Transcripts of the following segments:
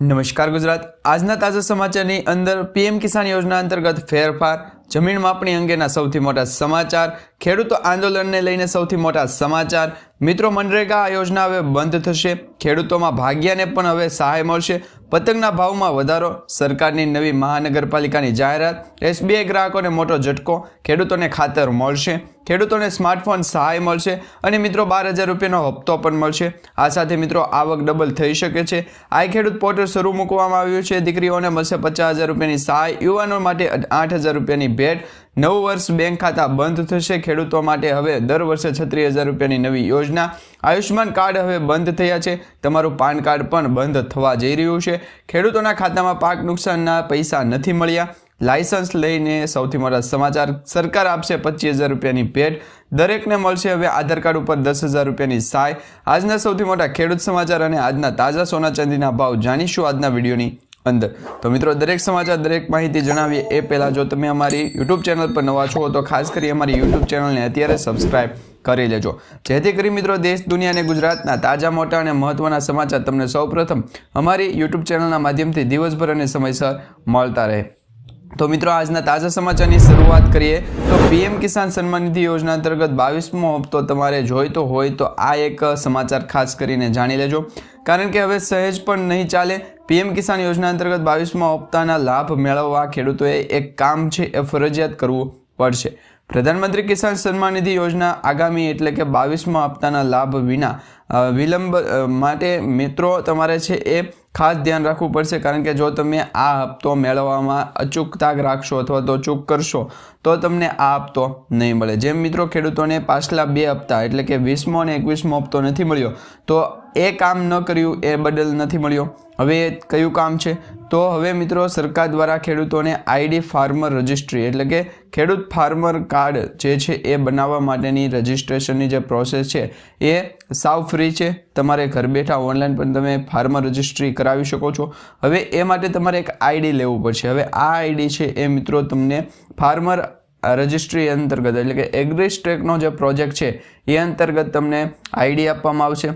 નમસ્કાર ગુજરાત. આજના તાજા સમાચારની અંદર પીએમ કિસાન યોજના અંતર્ગત ફેરફાર, જમીન માપણી અંગેના સૌથી મોટા સમાચાર, ખેડૂતો આંદોલનને લઈને સૌથી મોટા સમાચાર. મિત્રો, મનરેગા આ યોજના હવે બંધ થશે. ખેડૂતોમાં ભાગ્યાને પણ હવે સહાય મળશે. પતંગના ભાવમાં વધારો, સરકારની નવી મહાનગરપાલિકાની જાહેરાત, એસબીઆઈ ગ્રાહકોને મોટો ઝટકો, ખેડૂતોને ખાતર મળશે, ખેડૂતોને સ્માર્ટફોન સહાય મળશે અને મિત્રો બાર હજાર રૂપિયાનો હપ્તો પણ મળશે. આ સાથે મિત્રો આવક ડબલ થઈ શકે છે. આ ખેડૂત પોર્ટલ શરૂ મૂકવામાં આવ્યું છે. દીકરીઓને મળશે પચાસ હજાર રૂપિયાની સહાય, યુવાનો માટે આઠ હજાર રૂપિયાની ભેટ. નવું વર્ષ બેંક ખાતા બંધ થશે. ખેડૂતો માટે હવે દર વર્ષે છત્રીસ હજાર રૂપિયાની નવી યોજના. આયુષ્યમાન કાર્ડ હવે બંધ થયા છે. તમારું પાન કાર્ડ પણ બંધ થવા જઈ રહ્યું છે. ખેડૂતોના ખાતામાં પાક નુકસાનના પૈસા નથી મળ્યા. લાયસન્સ લઈને સૌથી મોટા સમાચાર. સરકાર આપશે પચીસ હજાર રૂપિયાની ભેટ. દરેકને મળશે હવે આધાર કાર્ડ ઉપર દસ હજાર રૂપિયાની સહાય. આજના સૌથી મોટા ખેડૂત સમાચાર અને આજના તાજા સોના ચાંદીના ભાવ જાણીશું. આજના વિડીયોની અંદર. તો મિત્રો, દરેક સમાચાર, દરેક માહિતી જણાવીએ એ પહેલાં જો તમે અમારી યુટ્યુબ ચેનલ પર નવા છો, તો ખાસ કરી અમારી યુટ્યુબ ચેનલને અત્યારે સબસ્ક્રાઈબ કરી લેજો. જેથી કરી મિત્રો, દેશ, દુનિયા અને ગુજરાતના તાજા, મોટા અને મહત્વના સમાચાર તમને સૌપ્રથમ અમારી યુટ્યુબ ચેનલના માધ્યમથી દિવસભર અને સમયસર મળતા રહે. તો મિત્રો, આજના તાજા સમાચારની શરૂઆત કરીએ. તો પીએમ કિસાન સન્માન નિધિ યોજના અંતર્ગત બાવીસમો હપ્તો તમારે જોઈતો હોય તો આ એક સમાચાર ખાસ કરીને જાણી લેજો. કારણ કે હવે સહેજ પણ નહીં ચાલે પીએમ કિસાન યોજના અંતર્ગત બાવીસમાં હપ્તાના લાભ મેળવવા ખેડૂતોએ એક કામ છે એ ફરજિયાત કરવું પડશે. પ્રધાનમંત્રી કિસાન સન્માન નિધિ યોજના આગામી એટલે કે બાવીસમા હપ્તાના લાભ વિના વિલંબ માટે મિત્રો તમારે છે એ ખાસ ધ્યાન રાખવું પડશે. કારણ કે જો તમે આ હપ્તો મેળવવામાં અચૂકતા રાખશો અથવા તો ચૂક કરશો તો તમને આ હપ્તો નહીં મળે. જેમ મિત્રો ખેડૂતોને પાછલા બે હપ્તા એટલે કે વીસમો અને એકવીસમો હપ્તો નથી મળ્યો, તો એ કામ ન કર્યું એ બદલ નથી મળ્યો. હવે એ કયું કામ છે? તો હવે મિત્રો સરકાર દ્વારા ખેડૂતોને આઈડી ફાર્મર રજિસ્ટ્રી એટલે કે ખેડૂત ફાર્મર કાર્ડ જે છે એ બનાવવા માટેની રજિસ્ટ્રેશનની જે પ્રોસેસ છે એ સાવ ફ્રી છે. તમારે ઘર બેઠા ઓનલાઈન પણ તમે ફાર્મર રજિસ્ટ્રી કરાવી શકો છો. હવે એ માટે તમારે એક આઈડી લેવું પડશે. હવે આ આઈડી છે એ મિત્રો તમને ફાર્મર રજિસ્ટ્રી અંતર્ગત, એટલે કે એગ્રીસ્ટેકનો જે પ્રોજેક્ટ છે, એ અંતર્ગત તમને આઈડી આપવામાં આવશે.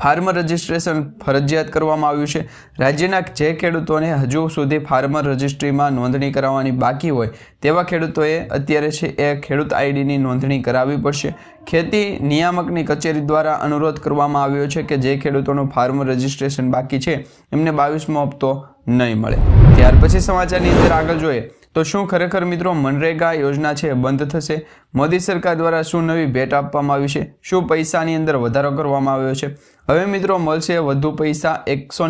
ફાર્મર રજિસ્ટ્રેશન ફરજિયાત કરવામાં આવ્યું છે. રાજ્યના જે ખેડૂતોને હજુ સુધી ફાર્મર રજિસ્ટ્રીમાં નોંધણી કરાવવાની બાકી હોય, તેવા ખેડૂતોએ અત્યારે છે એ ખેડૂત આઈડીની નોંધણી કરાવવી પડશે. ખેતી નિયામકની કચેરી દ્વારા અનુરોધ કરવામાં આવ્યો છે કે જે ખેડૂતોનું ફાર્મર રજિસ્ટ્રેશન બાકી છે, એમને બાવીસમો હપ્તો નહીં મળે. ત્યાર પછી સમાચારની અંદર આગળ જોઈએ. તો શું ખરેખર મિત્રો મનરેગા યોજના છે બંધ થશે? મોદી સરકાર દ્વારા શું નવી ભેટ આપવામાં આવી છે? શું પૈસાની અંદર વધારો કરવામાં આવ્યો છે? હવે મિત્રો મળશે વધુ પૈસા એકસો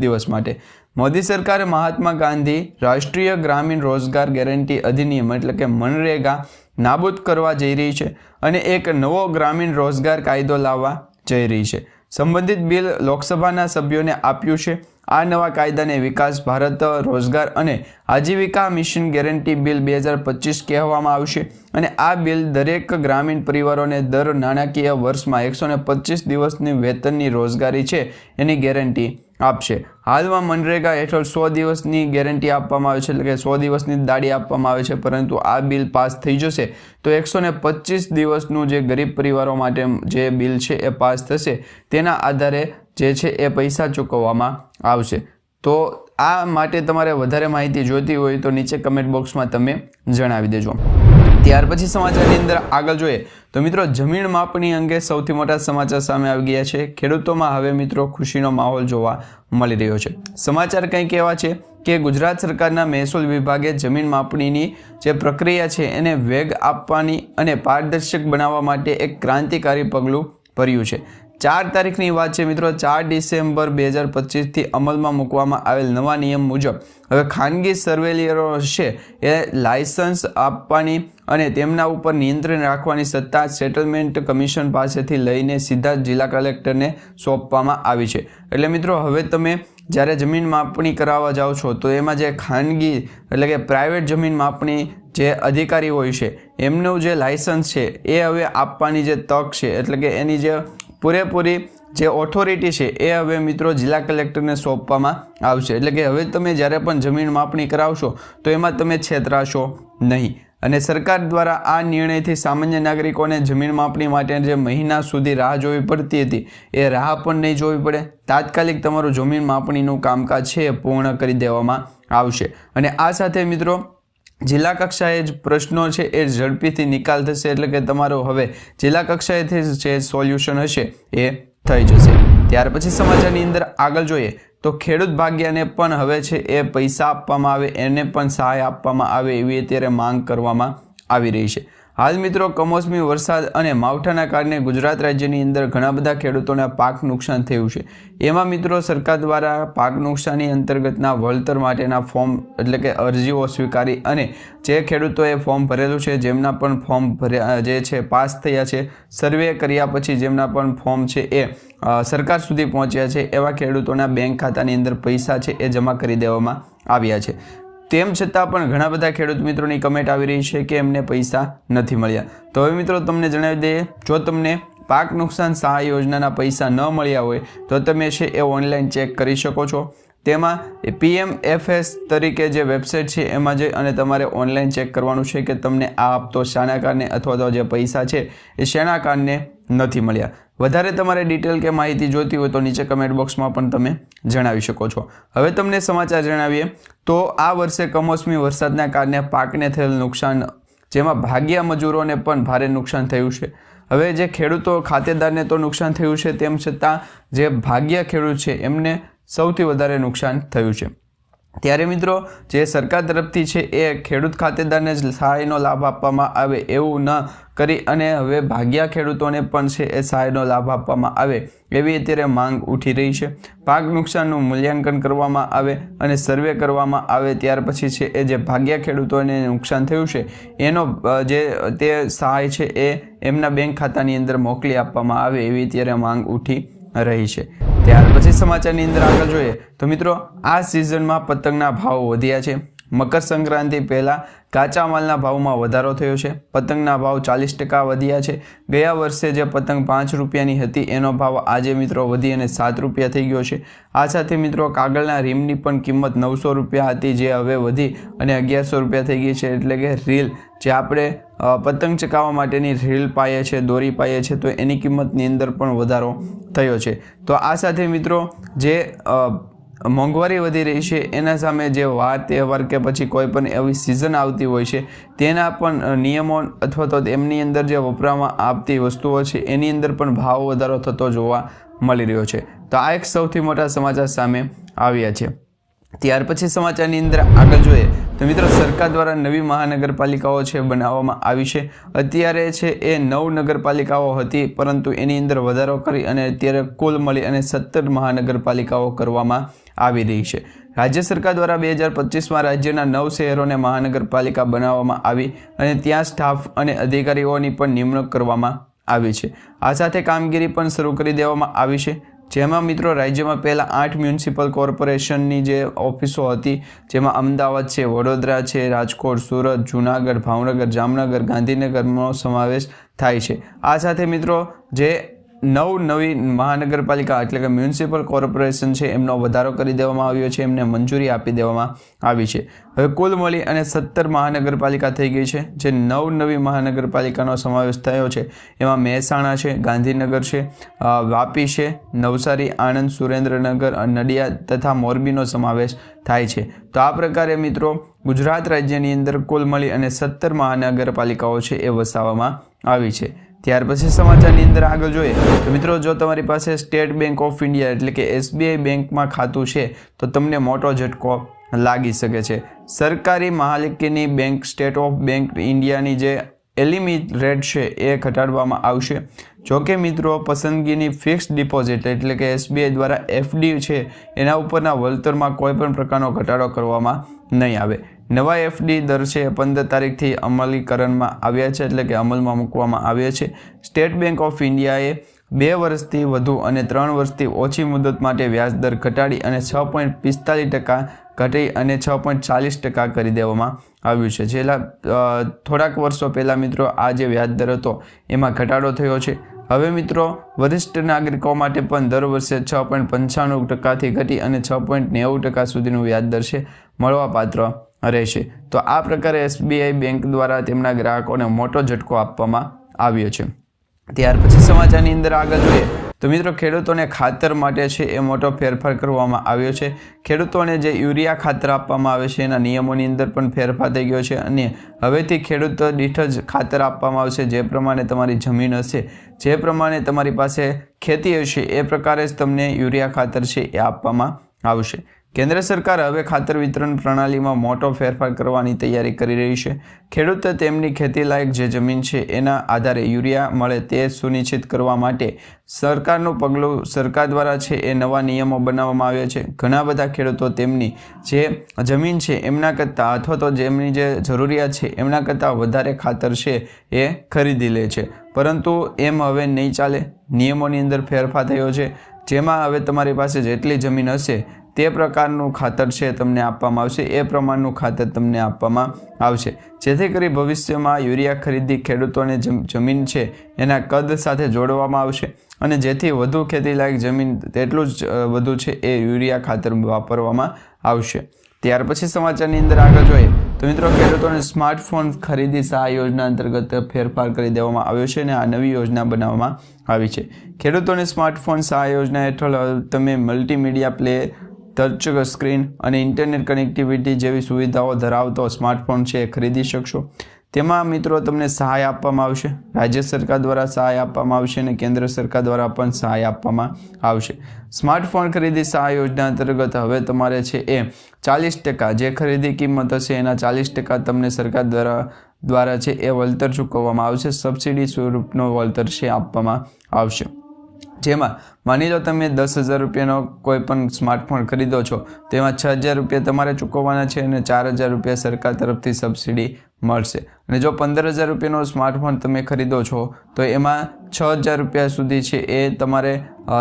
દિવસ માટે. મોદી સરકારે મહાત્મા ગાંધી રાષ્ટ્રીય ગ્રામીણ રોજગાર ગેરંટી અધિનિયમ એટલે કે મનરેગા નાબૂદ કરવા જઈ રહી છે અને એક નવો ગ્રામીણ રોજગાર કાયદો લાવવા જઈ રહી છે. સંબંધિત બિલ લોકસભાના સભ્યોને આપ્યું છે. આ નવા કાયદાને વિકાસ, ભારત, રોજગાર અને આજીવિકા મિશન ગેરંટી બિલ બે હજાર પચીસ કહેવામાં આવશે અને આ બિલ દરેક ગ્રામીણ પરિવારોને દર નાણાકીય વર્ષમાં એકસો ને પચીસ દિવસની વેતનની રોજગારી છે એની ગેરંટી. આપશે. હાલમાં મનરેગા હેઠળ સો દિવસની ગેરંટી આપવામાં આવે છે, એટલે કે સો દિવસની દાડી આપવામાં આવે છે, પરંતુ આ બિલ પાસ થઈ જશે. તો એકસો ને પચીસ દિવસનું જે ગરીબ પરિવારો માટે જે બિલ છે એ પાસ થશે. તેના આધારે જે છે એ પૈસા ચૂકવવામાં આવશે. તો આ માટે તમારે વધારે માહિતી જોઈતી હોય તો નીચે કમેન્ટ બોક્સમાં તમે જણાવી દેજો. ત્યાર પછી સમાચારની અંદર આગળ જોઈએ તો મિત્રો જમીન માપણી અંગે સૌથી મોટા સમાચાર સામે આવી ગયા છે. ખેડૂતોમાં હવે મિત્રો ખુશીનો માહોલ જોવા મળી રહ્યો છે. સમાચાર કંઈક એવા છે કે ગુજરાત સરકારના મહેસૂલ વિભાગે જમીન માપણીની જે પ્રક્રિયા છે એને વેગ આપવાની અને પારદર્શક બનાવવા માટે એક ક્રાંતિકારી પગલું ભર્યું છે. ચાર તારીખની વાત છે મિત્રો, ચાર ડિસેમ્બર બે હજાર પચીસથી અમલમાં મૂકવામાં આવેલ નવા નિયમ મુજબ. હવે ખાનગી સર્વેલિયરો છે એ લાયસન્સ આપવાની અને તેમના ઉપર નિયંત્રણ રાખવાની સત્તા સેટલમેન્ટ કમિશન પાસેથી લઈને સીધા જિલ્લા કલેક્ટરને સોંપવામાં આવી છે. એટલે મિત્રો, હવે તમે જ્યારે જમીન માપણી કરાવવા જાઓ છો, તો એમાં જે ખાનગી એટલે કે પ્રાઇવેટ જમીન માપણી જે અધિકારી હોય છે, એમનું જે લાયસન્સ છે, એ હવે આપવાની જે તક છે, એટલે કે એની જે પૂરેપૂરી જે ઓથોરિટી છે એ હવે મિત્રો જિલ્લા કલેક્ટરને સોંપવામાં આવશે. એટલે કે હવે તમે જ્યારે પણ જમીન માપણી કરાવશો, તો એમાં તમે છેતરાશો નહીં. અને સરકાર દ્વારા આ નિર્ણયથી સામાન્ય નાગરિકોને જમીન માપણી માટે જે મહિના સુધી રાહ જોવી પડતી હતી, એ રાહ પણ નહીં જોવી પડે. તાત્કાલિક તમારું જમીન માપણીનું કામકાજ છે એ પૂર્ણ કરી દેવામાં આવશે. અને આ સાથે મિત્રો જિલ્લા કક્ષાએ જ પ્રશ્નો છે એ ઝડપીથી નિકાલ થશે એટલે કે તમારો હવે જિલ્લા કક્ષાએથી જે સોલ્યુશન હશે એ થઈ જશે. ત્યાર પછી સમાચારની અંદર આગળ જોઈએ તો ખેડૂત ભાગ્યને પણ હવે છે એ પૈસા આપવામાં આવે, એને પણ સહાય આપવામાં આવે એવી અત્યારે માંગ કરવામાં આવી રહી છે. હાલ મિત્રો કમોસમી વરસાદ અને માવઠાના કારણે ગુજરાત રાજ્યની અંદર ઘણા બધા ખેડૂતોને પાક નુકસાન થયું છે. એમાં મિત્રો સરકાર દ્વારા પાક નુકસાની અંતર્ગતના વળતર માટેના ફોર્મ એટલે કે અરજીઓ સ્વીકારી અને જે ખેડૂતોએ ફોર્મ ભરેલું છે જેમના પણ ફોર્મ ભર્યા, જે છે પાસ થયા છે, સર્વે કર્યા પછી જેમના પણ ફોર્મ છે એ સરકાર સુધી પહોંચ્યા છે એવા ખેડૂતોના બેંક ખાતાની અંદર પૈસા છે એ જમા કરી દેવામાં આવ્યા છે. તેમ છતાં પણ ઘણા બધા ખેડૂત મિત્રોની કમેન્ટ આવી રહી છે કે એમને પૈસા નથી મળ્યા. તો હવે મિત્રો તમને જણાવી દઈએ, જો તમને પાક નુકસાન સહાય યોજનાના પૈસા ન મળ્યા હોય, તો તમે છે એ ઓનલાઈન ચેક કરી શકો છો. તેમાં પીએમ એફએસ તરીકે જે વેબસાઇટ છે, એમાં જઈ અને તમારે ઓનલાઈન ચેક કરવાનું છે કે તમને આ હપ્તો શાના કારણે અથવા તો જે પૈસા છે, એ શેના કારણે નથી મળ્યા. વધારે તમારે ડિટેલ કે માહિતી જોઈતી હોય તો નીચે કમેન્ટ બોક્સમાં પણ તમે જણાવી શકો છો. હવે તમને સમાચાર જણાવીએ. તો આ વર્ષે કમોસમી વરસાદના કારણે પાકને થયેલ નુકસાન, જેમાં ભાગ્યા મજૂરોને પણ ભારે નુકસાન થયું છે. હવે જે ખેડૂતો ખાતેદારને તો નુકસાન થયું છે, તેમ છતાં જે ભાગ્ય ખેડૂત છે, એમને સૌથી વધારે નુકસાન થયું છે. ત્યારે મિત્રો, જે સરકાર તરફથી છે, એ ખેડૂત ખાતેદારને જ સહાયનો લાભ આપવામાં આવે એવું ન કરી અને હવે ભાગ્યા ખેડૂતોને પણ છે, એ સહાયનો લાભ આપવામાં આવે એવી અત્યારે માંગ ઉઠી રહી છે. પાક નુકસાનનું મૂલ્યાંકન કરવામાં આવે અને સર્વે કરવામાં આવે ત્યાર પછી છે, એ જે ભાગ્યા ખેડૂતોને નુકસાન થયું છે, એનો જે તે સહાય છે, એ એમના બેંક ખાતાની અંદર મોકલી આપવામાં આવે એવી અત્યારે માંગ ઉઠી રહી છે. ત્યાર પછી સમાચારની અંદર આગળ જોઈએ તો મિત્રો, આ સિઝનમાં પતંગના ભાવ વધ્યા છે. મકર સંક્રાંતિ પહેલાં કાચા માલના ભાવમાં વધારો થયો છે. પતંગના ભાવ ચાલીસ ટકા વધ્યા છે. ગયા વર્ષે જે પતંગ પાંચ રૂપિયાની હતી, એનો ભાવ આજે મિત્રો વધી અને સાત રૂપિયા થઈ ગયો છે. આ સાથે મિત્રો કાગળના રીમની પણ કિંમત નવસો રૂપિયા હતી, જે હવે વધી અને અગિયારસો રૂપિયા થઈ ગઈ છે. એટલે કે રીલ, જે આપણે પતંગ ચકાવવા માટેની રીલ પાઈએ છે, દોરી પાઈએ છે, તો એની કિંમતની અંદર પણ વધારો થયો છે. તો આ સાથે મિત્રો જે મોંઘવારી વધી રહી છે, એના સામે જે વાર તહેવાર કે પછી કોઈ પણ એવી સિઝન આવતી હોય છે, તેના પણ નિયમો અથવા તો એમની અંદર જે વપરાવામાં આવતી વસ્તુઓ છે, એની અંદર પણ ભાવ વધારો થતો જોવા મળી રહ્યો છે. તો આ એક સૌથી મોટા સમાચાર સામે આવ્યા છે. ત્યાર પછી સમાચારની અંદર આગળ જોઈએ તો મિત્રો સરકાર દ્વારા નવી મહાનગરપાલિકાઓ છે બનાવવામાં આવી છે. અત્યારે છે એ નવ નગરપાલિકાઓ હતી, પરંતુ એની અંદર વધારો કરી અને અત્યારે કુલ મળી અને સત્તર મહાનગરપાલિકાઓ કરવામાં આવી રહી છે. રાજ્ય સરકાર દ્વારા બે હજાર પચીસમાં રાજ્યના નવ શહેરોને મહાનગરપાલિકા બનાવવામાં આવી અને ત્યાં સ્ટાફ અને અધિકારીઓની પણ નિમણૂક કરવામાં આવી છે. આ સાથે કામગીરી પણ શરૂ કરી દેવામાં આવી છે. જેમાં મિત્રો રાજ્યમાં પહેલાં આઠ મ્યુનિસિપલ કોર્પોરેશનની જે ઓફિસો હતી, જેમાં અમદાવાદ છે, વડોદરા છે, રાજકોટ, સુરત, જૂનાગઢ, ભાવનગર, જામનગર ગાંધીનગરનો સમાવેશ થાય છે. આ સાથે મિત્રો જે નવ નવી મહાનગરપાલિકા એટલે કે મ્યુનિસિપલ કોર્પોરેશન છે, એમનો વધારો કરી દેવામાં આવ્યો છે, એમને મંજૂરી આપી દેવામાં આવી છે. હવે કુલ મળી અને સત્તર મહાનગરપાલિકા થઈ ગઈ છે, જે નવ નવી મહાનગરપાલિકાનો સમાવેશ થયો છે. એમાં મહેસાણા છે, ગાંધીનગર છે વાપી છે, નવસારી, આણંદ, સુરેન્દ્રનગર નડિયાદ તથા મોરબીનો સમાવેશ થાય છે. તો આ પ્રકારે મિત્રો, ગુજરાત રાજ્યની અંદર કુલ મળી અને સત્તર મહાનગરપાલિકાઓ છે એ વસાવવામાં આવી છે. ત્યાર પછી સમાચારની અંદર આગળ જોઈએ તો મિત્રો, જો તમારી પાસે સ્ટેટ બેંક ઓફ ઇન્ડિયા એટલે કે એસબીઆઈ બેંકમાં ખાતું છે, તો તમને મોટો ઝટકો લાગી શકે છે. સરકારી મહાલિકીની બેંક, સ્ટેટ ઓફ બેંક ઇન્ડિયાની જે એલિમિટ રેટ છે એ ઘટાડવામાં આવશે. જો કે મિત્રો, પસંદગીની ફિક્સ ડિપોઝિટ એટલે કે એસબીઆઈ દ્વારા એફડી છે, એના ઉપરના વળતરમાં કોઈ પણ પ્રકારનો ઘટાડો કરવામાં નહીં આવે. નવા એફડી દર છે પંદર તારીખથી અમલીકરણમાં આવ્યા છે એટલે કે અમલમાં મૂકવામાં આવ્યા છે. સ્ટેટ બેંક ઓફ ઇન્ડિયાએ બે વર્ષથી વધુ અને ત્રણ વર્ષથી ઓછી મુદત માટે વ્યાજ દર ઘટાડી અને છ પોઈન્ટ પિસ્તાલીસ ટકા ઘટી અને છ પોઈન્ટ ચાલીસ ટકા કરી દેવામાં આવ્યું છે. છેલ્લા થોડાક વર્ષો પહેલાં મિત્રો આ જે વ્યાજ દર હતો એમાં ઘટાડો થયો છે. હવે મિત્રો વરિષ્ઠ નાગરિકો માટે પણ દર વર્ષે છ પોઈન્ટ પંચાણું ટકાથી ઘટી અને છ પોઈન્ટ નેવું ટકા સુધીનું વ્યાજ દર છે. મળવાપાત્ર રહેશે. તો આ પ્રકારે એસબીઆઈ બેંક દ્વારા તેમના ગ્રાહકોને મોટો ઝટકો આપવામાં આવ્યો છે. ત્યાર પછી સમાચારની અંદર આગળ જોઈએ. તો મિત્રો, ખેડૂતોને ખાતર માટે છે એ મોટો ફેરફાર કરવામાં આવ્યો છે. ખેડૂતોને જે યુરિયા ખાતર આપવામાં આવે છે, એના નિયમોની અંદર પણ ફેરફાર થઈ ગયો છે અને હવેથી ખેડૂતો દીઠ જ ખાતર આપવામાં આવશે. જે પ્રમાણે તમારી જમીન હશે, જે પ્રમાણે તમારી પાસે ખેતી હશે, એ પ્રકારે જ તમને યુરિયા ખાતર છે એ આપવામાં આવશે. કેન્દ્ર સરકાર હવે ખાતર વિતરણ પ્રણાલીમાં મોટો ફેરફાર કરવાની તૈયારી કરી રહી છે. ખેડૂત તેમની ખેતીલાયક જે જમીન છે એના આધારે યુરિયા મળે તે સુનિશ્ચિત કરવા માટે સરકારનું પગલું સરકાર દ્વારા છે એ નવા નિયમો બનાવવામાં આવ્યા છે. ઘણા બધા ખેડૂતો તેમની જે જમીન છે એમના કરતાં અથવા તો જેમની જે જરૂરિયાત છે એમના કરતાં વધારે ખાતર છે એ ખરીદી લે છે. પરંતુ એમ હવે નહીં ચાલે. નિયમોની અંદર ફેરફાર થયો છે. જેમાં હવે તમારી પાસે જેટલી જમીન હશે તે પ્રકારનું ખાતર છે તમને આપવામાં આવશે. એ પ્રમાણનું ખાતર તમને આપવામાં આવશે. જેથી કરી ભવિષ્યમાં યુરિયા ખરીદી ખેડૂતોને જમ- જમીન છે એના કદ સાથે જોડવામાં આવશે અને જેથી વધુ ખેતીલાયક જમીન તેટલું જ વધુ છે એ યુરિયા ખાતર વાપરવામાં આવશે. ત્યાર પછી સમાચારની અંદર આગળ જોઈએ તો મિત્રો ખેડૂતોને સ્માર્ટફોન ખરીદી સહાય યોજના અંતર્ગત ફેરફાર કરી દેવામાં આવ્યો છે અને આ નવી યોજના બનાવવામાં આવી છે. ખેડૂતોને સ્માર્ટફોન સહાય યોજના હેઠળ તમે મલ્ટીમીડિયા પ્લે ટચ સ્ક્રીન અને ઇન્ટરનેટ કનેક્ટિવિટી જેવી સુવિધાઓ ધરાવતો સ્માર્ટફોન છે એ ખરીદી શકશો. તેમાં મિત્રો તમને સહાય આપવામાં આવશે. રાજ્ય સરકાર દ્વારા સહાય આપવામાં આવશે અને કેન્દ્ર સરકાર દ્વારા પણ સહાય આપવામાં આવશે. સ્માર્ટફોન ખરીદી સહાય યોજના અંતર્ગત હવે તમારે છે એ ચાલીસ ટકા જે ખરીદી કિંમત હશે એના ચાલીસ ટકા તમને સરકાર દ્વારા દ્વારા છે એ વળતર ચૂકવવામાં આવશે. સબસિડી સ્વરૂપનો વળતર છે આપવામાં આવશે. જેમાં માની લો તમે દસ હજાર રૂપિયાનો કોઈ પણ સ્માર્ટફોન ખરીદો છો, તેમાં છ હજાર રૂપિયા તમારે ચૂકવવાના છે અને ચાર હજાર રૂપિયા સરકાર તરફથી સબસિડી મળશે. અને જો પંદર હજાર રૂપિયાનો સ્માર્ટફોન તમે ખરીદો છો, તો એમાં છ હજાર રૂપિયા સુધી છે એ તમારે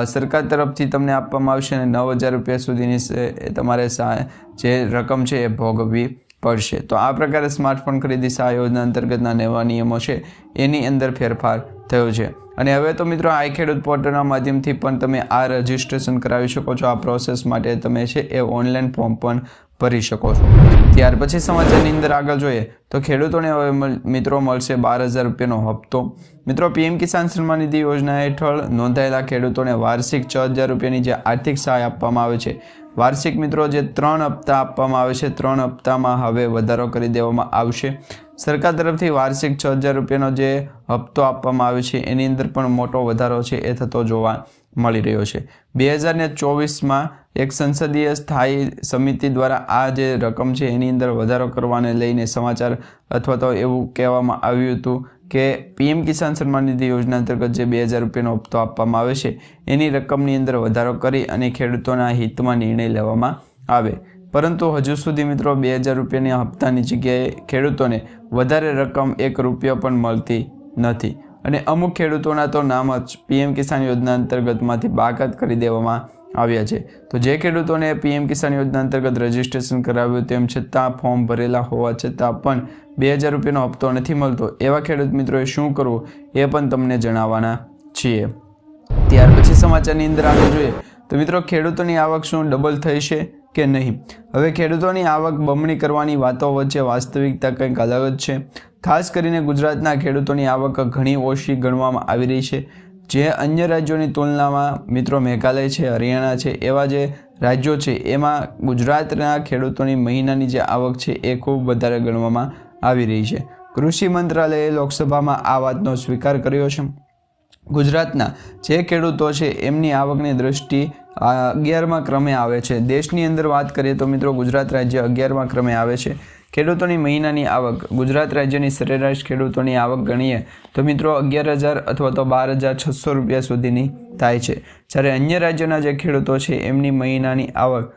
સરકાર તરફથી તમને આપવામાં આવશે અને નવ હજાર રૂપિયા સુધીની તમારે જે રકમ છે એ ભોગવવી પડશે. તો આ પ્રકારે સ્માર્ટફોન ખરીદી સહાય યોજના અંતર્ગતના નવા નિયમો છે, એની અંદર ફેરફાર થયો છે. અને હવે તો મિત્રો આઈ ખેડૂત પોર્ટલના માધ્યમથી પણ તમે આ રજિસ્ટ્રેશન કરાવી શકો છો. આ પ્રોસેસ માટે તમે છે એ ઓનલાઈન ફોર્મ પણ ભરી શકો છો. ત્યાર પછી સમાચારની અંદર આગળ જોઈએ તો ખેડૂતોને હવે મિત્રો મળશે બાર હજાર રૂપિયાનો હપ્તો. મિત્રો પીએમ કિસાન સન્માન નિધિ યોજના હેઠળ નોંધાયેલા ખેડૂતોને વાર્ષિક છ હજાર રૂપિયાની જે આર્થિક સહાય આપવામાં આવે છે વાર્ષિક મિત્રો જે ત્રણ હપ્તા આપવામાં આવે છે, ત્રણ હપ્તામાં હવે વધારો કરી દેવામાં આવશે. સરકાર તરફથી વાર્ષિક છ હજાર રૂપિયાનો જે હપ્તો આપવામાં આવે છે, એની અંદર પણ મોટો વધારો છે એ થતો જોવા મળી રહ્યો છે. બે હજારને ચોવીસમાં એક સંસદીય સ્થાયી સમિતિ દ્વારા આ જે રકમ છે, એની અંદર વધારો કરવાને લઈને સમાચાર અથવા તો એવું કહેવામાં આવ્યું હતું કે પીએમ કિસાન સન્માન નિધિ યોજના અંતર્ગત જે બે હજાર રૂપિયાનો હપ્તો આપવામાં આવે છે, એની રકમની અંદર વધારો કરી અને ખેડૂતોના હિતમાં નિર્ણય લેવામાં આવે. પરંતુ હજુ સુધી મિત્રો બે હજાર રૂપિયાની હપ્તાની જગ્યાએ ખેડૂતોને વધારે રકમ એક રૂપિયો પણ મળતી નથી. અને અમુક ખેડૂતોના તો નામ જ પીએમ કિસાન યોજના અંતર્ગતમાંથી બાકાત કરી દેવામાં આવ્યા છે. તો જે ખેડૂતોને પીએમ કિસાન યોજના અંતર્ગત રજીસ્ટ્રેશન કરાવ્યું તેમ છતાં ફોર્મ ભરેલા હોવા છતાં પણ બે હજાર રૂપિયાનો હપ્તો નથી મળતો. એવા ખેડૂત મિત્રોએ શું કરવું એ પણ તમને જણાવવાના છીએ. ત્યાર પછી સમાચારની અંદર આપણે જોઈએ. તો મિત્રો, ખેડૂતોની આવક શું, ડબલ થઈ છે કે નહીં? હવે ખેડૂતોની આવક બમણી કરવાની વાતો વચ્ચે વાસ્તવિકતા કંઈક અલગ જ છે. ખાસ કરીને ગુજરાતના ખેડૂતોની આવક ઘણી ઓછી ગણવામાં આવી રહી છે. જે અન્ય રાજ્યોની તુલનામાં મિત્રો મેઘાલય છે, હરિયાણા છે, એવા જે રાજ્યો છે, એમાં ગુજરાતના ખેડૂતોની મહિનાની જે આવક છે એ ખૂબ વધારે ગણવામાં આવી રહી છે. કૃષિ મંત્રાલયે લોકસભામાં આ વાતનો સ્વીકાર કર્યો છે. ગુજરાતના જે ખેડૂતો છે એમની આવકની દ્રષ્ટિ અગિયારમાં ક્રમે આવે છે. દેશની અંદર વાત કરીએ તો મિત્રો ગુજરાત રાજ્ય અગિયારમા ક્રમે આવે છે. ખેડૂતોની મહિનાની આવક, ગુજરાત રાજ્યની સરેરાશ ખેડૂતોની આવક ગણીએ તો મિત્રો અગિયાર હજાર અથવા તો બાર હજાર છસો રૂપિયા સુધીની થાય છે. જ્યારે અન્ય રાજ્યોના જે ખેડૂતો છે, એમની મહિનાની આવક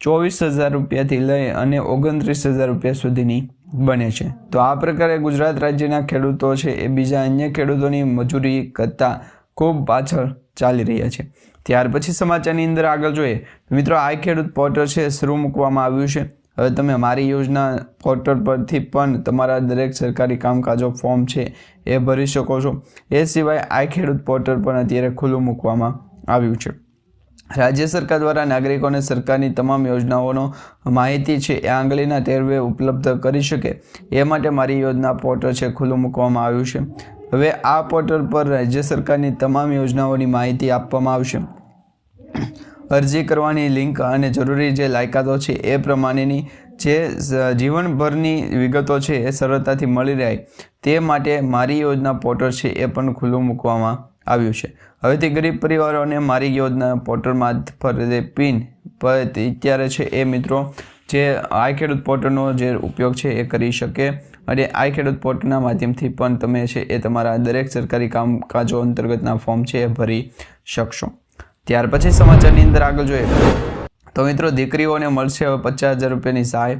ચોવીસ હજાર રૂપિયાથી લઈ અને ઓગણત્રીસ હજાર રૂપિયા સુધીની બને છે. તો આ પ્રકારે ગુજરાત રાજ્યના ખેડૂતો છે, એ બીજા અન્ય ખેડૂતોની મજૂરી કરતાં ખૂબ પાછળ ચાલી રહ્યા છે. ત્યાર પછી સમાચારની અંદર આગળ જોઈએ. મિત્રો, આ ખેડૂત પોર્ટલ છે, શરૂ મૂકવામાં આવ્યું છે. હવે તમે મારી યોજના પોર્ટલ પરથી પણ તમારા દરેક સરકારી કામકાજો ફોર્મ છે એ ભરી શકો છો. એ સિવાય આ ખેડૂત પોર્ટલ પણ અત્યારે ખુલ્લું મૂકવામાં આવ્યું છે. રાજ્ય સરકાર દ્વારા નાગરિકોને સરકારની તમામ યોજનાઓનો માહિતી છે એ આંગળીના ટેરવે ઉપલબ્ધ કરી શકે એ માટે મારી યોજના પોર્ટલ છે ખુલ્લું મૂકવામાં આવ્યું છે. હવે આ પોર્ટલ પર રાજ્ય સરકારની તમામ યોજનાઓની માહિતી આપવામાં આવશે. અરજી કરવાની લિંક અને જરૂરી જે લાયકાતો છે એ પ્રમાણેની જે જીવનભરની વિગતો છે એ સરળતાથી મળી રહે તે માટે મારી યોજના પોર્ટલ છે એ પણ ખુલ્લું મૂકવામાં આવ્યું છે. હવેથી ગરીબ પરિવારોને મારી યોજના પોર્ટલમાં પર પિન પર અત્યારે છે એ મિત્રો જે આઈ ખેડૂત પોર્ટલનો જે ઉપયોગ છે એ કરી શકે અને આઈ ખેડૂત પોર્ટલના માધ્યમથી પણ તમે છે એ તમારા દરેક સરકારી કામકાજો અંતર્ગતના ફોર્મ છે એ ભરી શકશો. ત્યાર પછી સમાચારની અંદર આગળ જોઈએ તો મિત્રો, દીકરીઓને મળશે હવે પચાસ હજાર રૂપિયાની સહાય.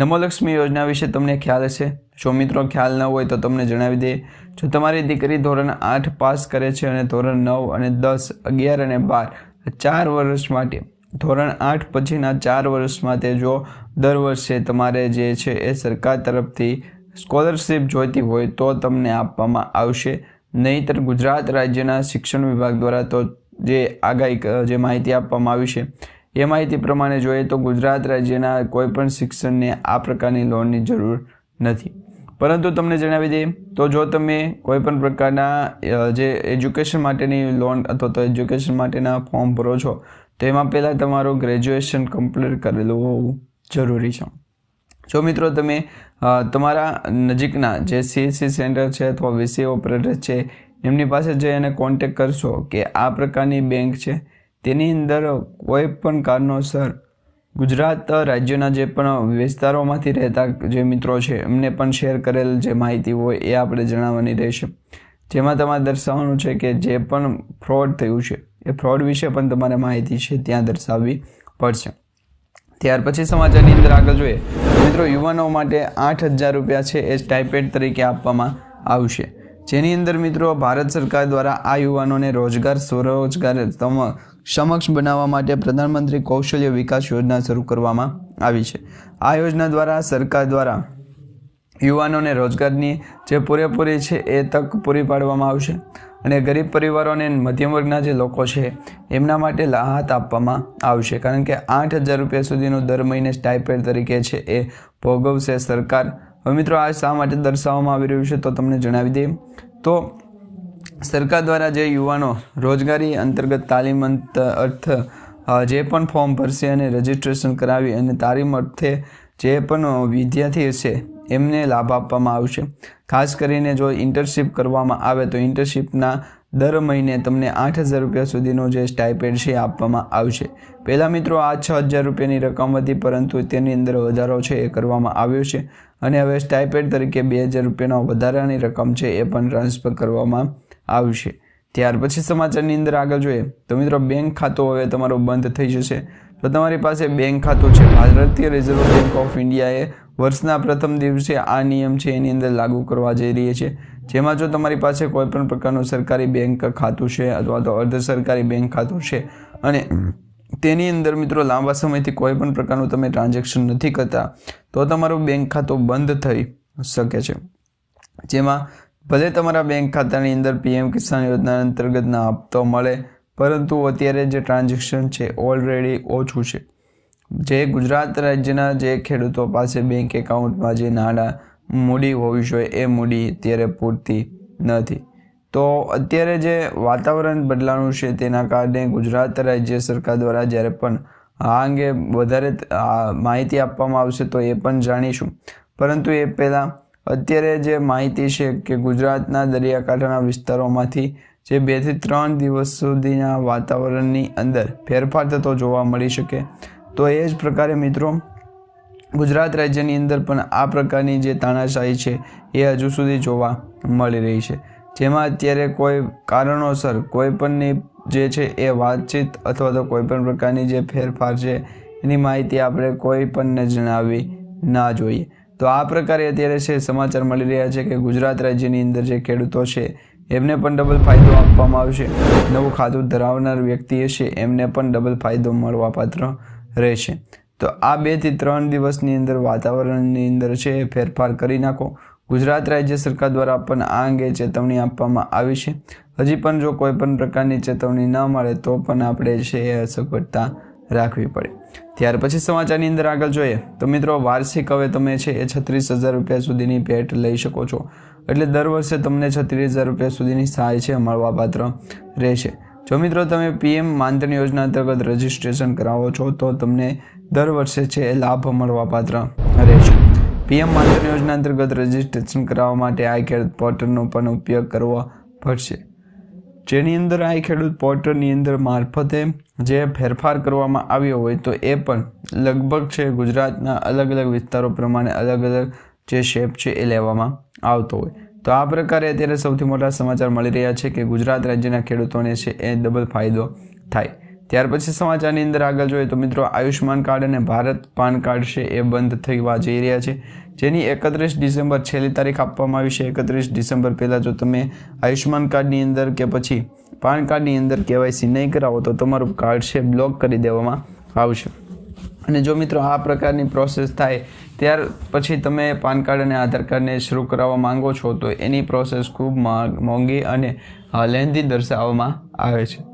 નમોલક્ષ્મી યોજના વિશે તમને ખ્યાલ હશે. જો મિત્રો ખ્યાલ ન હોય તો તમને જણાવી દઈએ. જો તમારી દીકરી ધોરણ આઠ પાસ કરે છે અને ધોરણ નવ અને દસ, અગિયાર અને બાર, ચાર વર્ષ માટે, ધોરણ આઠ પછીના ચાર વર્ષ માટે જો દર વર્ષે તમારે જે છે એ સરકાર તરફથી સ્કોલરશિપ જોઈતી હોય તો તમને આપવામાં આવશે. નહીંતર ગુજરાત રાજ્યના શિક્ષણ વિભાગ દ્વારા તો જે આગાહી જે માહિતી આપવામાં આવી છે, એ માહિતી પ્રમાણે જોઈએ તો ગુજરાત રાજ્યના કોઈપણ શિક્ષણને આ પ્રકારની લોનની જરૂર નથી. પરંતુ તમને જણાવી દઈએ તો જો તમે કોઈ પણ પ્રકારના જે એજ્યુકેશન માટેની લોન અથવા તો એજ્યુકેશન માટેના ફોર્મ ભરો છો તો એમાં પહેલાં તમારું ગ્રેજ્યુએશન કમ્પ્લીટ કરેલું હોવું જરૂરી છે. જો મિત્રો તમે તમારા નજીકના જે સીએસસી સેન્ટર છે અથવા વીસી ઓપરેટર છે એમની પાસે જઈ અને કોન્ટેક કરશો કે આ પ્રકારની બેંક છે. તેની અંદર કોઈ પણ કારણોસર ગુજરાત રાજ્યના જે પણ વિસ્તારોમાંથી રહેતા જે મિત્રો છે, એમને પણ શેર કરેલ જે માહિતી હોય એ આપણે જણાવવાની રહેશે. જેમાં તમારે દર્શાવવાનું છે કે જે પણ ફ્રોડ થયું છે, એ ફ્રોડ વિશે પણ તમારે માહિતી છે ત્યાં દર્શાવવી પડશે. ત્યાર પછી સમાચારની અંદર આગળ જોઈએ. મિત્રો, યુવાનો માટે આઠ હજાર રૂપિયા છે એ સ્ટાઇપેડ તરીકે આપવામાં આવશે. જેની અંદર મિત્રો ભારત સરકાર દ્વારા આ યુવાનોને રોજગાર, સ્વરોજગાર સમક્ષ બનાવવા માટે પ્રધાનમંત્રી કૌશલ્ય વિકાસ યોજના શરૂ કરવામાં આવી છે. આ યોજના દ્વારા સરકાર દ્વારા યુવાનોને રોજગારની જે પૂરેપૂરી છે એ તક પૂરી પાડવામાં આવશે અને ગરીબ પરિવારો અને મધ્યમ વર્ગના જે લોકો છે એમના માટે રાહત આપવામાં આવશે. કારણ કે આઠ હજાર રૂપિયા સુધીનું દર મહિને સ્ટાઇપેડ તરીકે છે એ ભોગવશે સરકાર હવે મિત્રો, આ શા માટે દર્શાવવામાં આવી રહ્યું છે તો તમને જણાવી દઈએ. તો સરકાર દ્વારા જે યુવાનો રોજગારી અંતર્ગત તાલીમ અર્થ જે પણ ફોર્મ ભરશે અને રજિસ્ટ્રેશન કરાવી અને તાલીમ અર્થે જે પણ વિદ્યાર્થી હશે એમને લાભ આપવામાં આવશે. ખાસ કરીને જો ઇન્ટર્નશીપ કરવામાં આવે તો ઇન્ટર્નશીપના દર મહિને તમને આઠ હજાર રૂપિયા સુધીનો જે સ્ટાઇપેડ છે આપવામાં આવશે. પહેલાં મિત્રો આ છ હજાર રૂપિયાની રકમ હતી, પરંતુ તેની અંદર વધારો છે એ કરવામાં આવ્યો છે. અને હવે સ્ટાઇપેડ તરીકે બે હજાર રૂપિયાનો વધારાની રકમ છે એ પણ ટ્રાન્સફર કરવામાં આવશે. ત્યાર પછી સમાચારની અંદર આગળ જોઈએ. તો મિત્રો, બેંક ખાતું હવે તમારું બંધ થઈ જશે. તો તમારી પાસે બેંક ખાતું છે. ભારતીય રિઝર્વ બેંક ઓફ ઇન્ડિયાએ વર્ષના પ્રથમ દિવસે આ નિયમ છે એની અંદર લાગુ કરવા જઈ રહી છે. જેમાં જો તમારી પાસે કોઈપણ પ્રકારનું સરકારી બેંક ખાતું છે અથવા તો અર્ધ સરકારી બેંક ખાતું છે અને તેની અંદર મિત્રો લાંબા સમયથી કોઈ પણ પ્રકારનું તમે ટ્રાન્ઝેક્શન નથી કરતા, તો તમારું બેંક ખાતું બંધ થઈ શકે છે. જેમાં ભલે તમારા બેંક ખાતાની અંદર પીએમ કિસાન યોજના અંતર્ગતના હપ્તો મળે, પરંતુ અત્યારે જે ટ્રાન્ઝેક્શન છે ઓલરેડી ઓછું છે. જે ગુજરાત રાજ્યના જે ખેડૂતો પાસે બેંક એકાઉન્ટમાં જે નાણાં મૂડી હોવી જોઈએ. એ મૂડી અત્યારે પૂરતી નથી. તો અત્યારે જે વાતાવરણ બદલાનું છે તેના કારણે ગુજરાત રાજ્ય સરકાર દ્વારા જ્યારે પણ આ અંગે વધારે માહિતી આપવામાં આવશે તો એ પણ જાણીશું. પરંતુ એ પહેલાં અત્યારે જે માહિતી છે કે ગુજરાતના દરિયાકાંઠાના વિસ્તારોમાંથી જે બેથી ત્રણ દિવસ સુધીના વાતાવરણની અંદર ફેરફાર થતો જોવા મળી શકે. તો એ જ પ્રકારે મિત્રો ગુજરાત રાજ્યની અંદર પણ આ પ્રકારની જે તાનાશાહી છે, એ હજુ સુધી જોવા મળી રહી છે. જેમાં અત્યારે કોઈ કારણોસર કોઈ પણની જે છે એ વાતચીત અથવા તો કોઈ પણ પ્રકારની જે ફેરફાર છે, એની માહિતી આપણે કોઈ પણને જણાવવી ના જોઈએ. તો આ પ્રકારે અત્યારે છે સમાચાર મળી રહ્યા છે કે ગુજરાત રાજ્યની અંદર જે ખેડૂતો છે, એમને પણ ડબલ ફાયદો આપવામાં આવશે. નવું ખાતું ધરાવનાર વ્યક્તિ હશે એમને પણ ડબલ ફાયદો મળવાપાત્ર રહેશે. તો આ બેથી ત્રણ દિવસની અંદર વાતાવરણની અંદર છે ફેરફાર કરી નાખો. ગુજરાત રાજ્ય સરકાર દ્વારા પણ આ અંગે ચેતવણી આપવામાં આવી છે. હજી પણ જો કોઈ પણ પ્રકારની ચેતવણી ન મળે તો પણ આપણે છે એ અસગવડતા રાખવી પડે. ત્યાર પછી સમાચારની અંદર આગળ જોઈએ. તો મિત્રો, વાર્ષિક હવે તમે છે એ છત્રીસ હજાર રૂપિયા સુધીની ભેટ લઈ શકો છો. એટલે દર વર્ષે તમને છત્રીસ હજાર રૂપિયા સુધીની સહાય છે, મળવાપાત્ર રહેશે. જો મિત્રો તમે પીએમ માનધન યોજના અંતર્ગત રજીસ્ટ્રેશન કરાવો છો, તો તમને દર વર્ષે છે એ લાભ મળવાપાત્ર રહેશે. પીએમ માનધન યોજના અંતર્ગત રજીસ્ટ્રેશન કરાવવા માટે આ ખેડૂત પોર્ટલનો પણ ઉપયોગ કરવો પડશે. જેની અંદર આ ખેડૂત પોર્ટલની અંદર મારફતે જે ફેરફાર કરવામાં આવ્યો હોય, તો એ પણ લગભગ છે ગુજરાતના અલગ અલગ વિસ્તારો પ્રમાણે અલગ અલગ જે શેપ છે એ લેવામાં આવતો હોય. તો આ પ્રકારે અત્યારે સૌથી મોટા સમાચાર મળી રહ્યા છે કે ગુજરાત રાજ્યના ખેડૂતોને છે એ ડબલ ફાયદો થાય. ત્યાર પછી સમાચારની અંદર આગળ જોઈએ તો મિત્રો આયુષ્માન કાર્ડ અને ભારત પાન કાર્ડ છે એ બંધ થવા જઈ રહ્યા છે. જેની એકત્રીસ ડિસેમ્બર છેલ્લી તારીખ આપવામાં આવી છે. એકત્રીસ ડિસેમ્બર પહેલાં જો તમે આયુષ્માન કાર્ડની અંદર કે પછી પાન કાર્ડની અંદર કેવાયસી નહીં કરાવો તો તમારું કાર્ડ છે બ્લોક કરી દેવામાં આવશે. અને જો મિત્રો આ પ્રકારની પ્રોસેસ થાય, ત્યાર પછી તમે પાન કાર્ડ અને આધાર કાર્ડને શરૂ કરાવવા માંગો છો, તો એની પ્રોસેસ ખૂબ મોંઘી અને લેન્ધી દર્શાવવામાં આવે છે.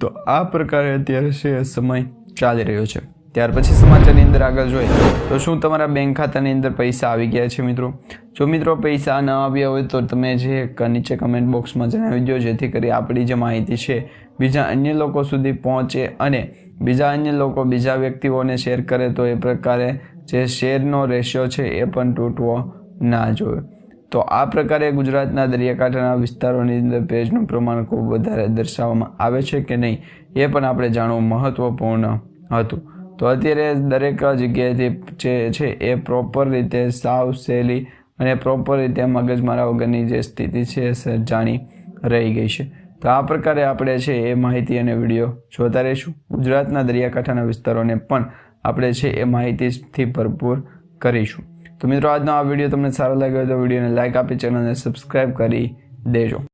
તો આ પ્રકારે અત્યારે છે, સમય ચાલી રહ્યો છે. ત્યાર પછી સમાચારની અંદર આગળ જોઈએ તો શું તમારા બેંક ખાતાની અંદર પૈસા આવી ગયા છે મિત્રો? જો મિત્રો પૈસા ન આવ્યા હોય તો તમે જે નીચે કમેન્ટ બોક્સમાં જણાવી દો, જેથી કરી આપણી જે માહિતી છે બીજા અન્ય લોકો સુધી પહોંચે અને બીજા અન્ય લોકો બીજા વ્યક્તિઓને શેર કરે તો એ પ્રકારે જે શેરનો રેશિયો છે એ પણ તૂટવો ના જોઈએ. તો આ પ્રકારે ગુજરાતના દરિયાકાંઠાના વિસ્તારોની અંદર ભેજનું પ્રમાણ ખૂબ વધારે દર્શાવવામાં આવે છે કે નહીં એ પણ આપણે જાણવું મહત્ત્વપૂર્ણ હતું. તો અત્યારે દરેક જગ્યાએથી જે છે એ પ્રોપર રીતે સાવ સહેલી અને પ્રોપર રીતે મગજ મારા વગરની જે સ્થિતિ છે જાણી રહી ગઈ છે. તો આ પ્રકારે આપણે છે એ માહિતી અને વીડિયો જોતા રહીશું. ગુજરાતના દરિયાકાંઠાના વિસ્તારોને પણ આપણે છે એ માહિતીથી ભરપૂર કરીશું. તો મિત્રો આજનો આ વીડિયો તમને સારો લાગ્યો તો વિડીયોને લાઇક આપી, ચેનલને સબસ્ક્રાઈબ કરી દેજો.